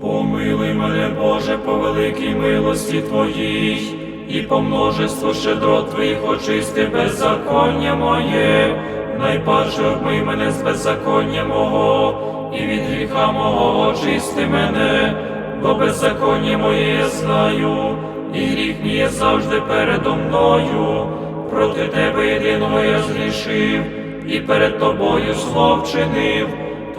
Помилуй мене, Боже, по великій милості Твоїй, і по множеству щедрот Твоїх очисти беззаконня моє, найперше обмий мене з беззаконня мого, і від гріха мого очисти мене, бо беззаконня моє я знаю, і гріх мій є завжди передо мною. Проти тебе єдиного я згрішив, і перед тобою зло вчинив,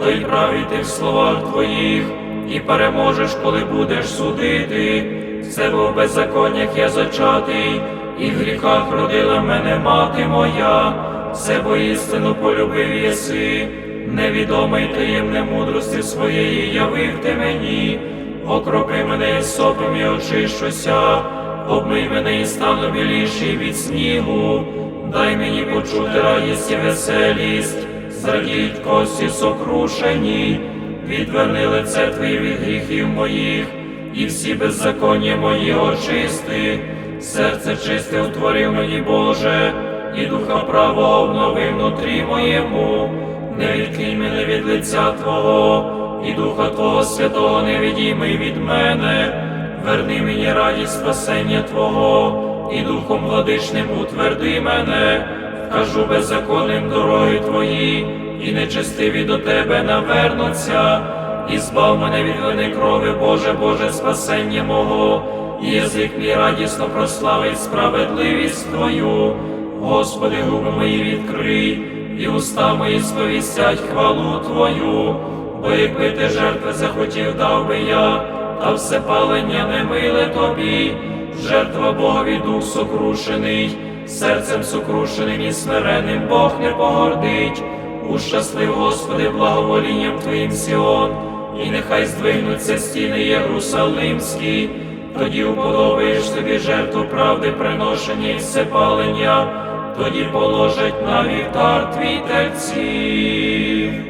то й правий ти в словах твоїх, і переможеш, коли будеш судити. Це в беззаконнях я зачатий, і в гріхах родила мене мати моя, це бо істину полюбив єси, невідомий таємне мудрості своєї явив ти мені, окропи мене сопом і очищуся, обмий мене і стану біліший від снігу, дай мені почути радість і веселість, зрадіть кості сокрушені, відверни лице Твоє від гріхів моїх, і всі беззаконня мої очисти, серце чисте утворив мені, Боже, і духа правого обнови внутрі моєму, не відкинь мене від лиця Твого, і Духа Твого Святого не відійми від мене, верни мені радість спасення Твого, і Духом владичним утверди мене, вкажу беззаконним дороги Твої, і нечестиві до Тебе навернуться, і збав мене від вини крови, Боже, Боже, спасення мого, і язик мій радісно прославить справедливість Твою. Господи, губи мої відкрий, і уста мої сповістять хвалу Твою, бо якби ти жертви захотів, дав би я, та все палення не миле тобі, жертва Богові дух сокрушений, серцем сокрушеним і смиренним Бог не погордить. Ущаслив, Господи, благоволінням Твоїм Сіон, і нехай здвигнуться стіни Єрусалимські, тоді уподобаєш собі жертву правди, приношення і всепалення, тоді положать на вівтар твій терців.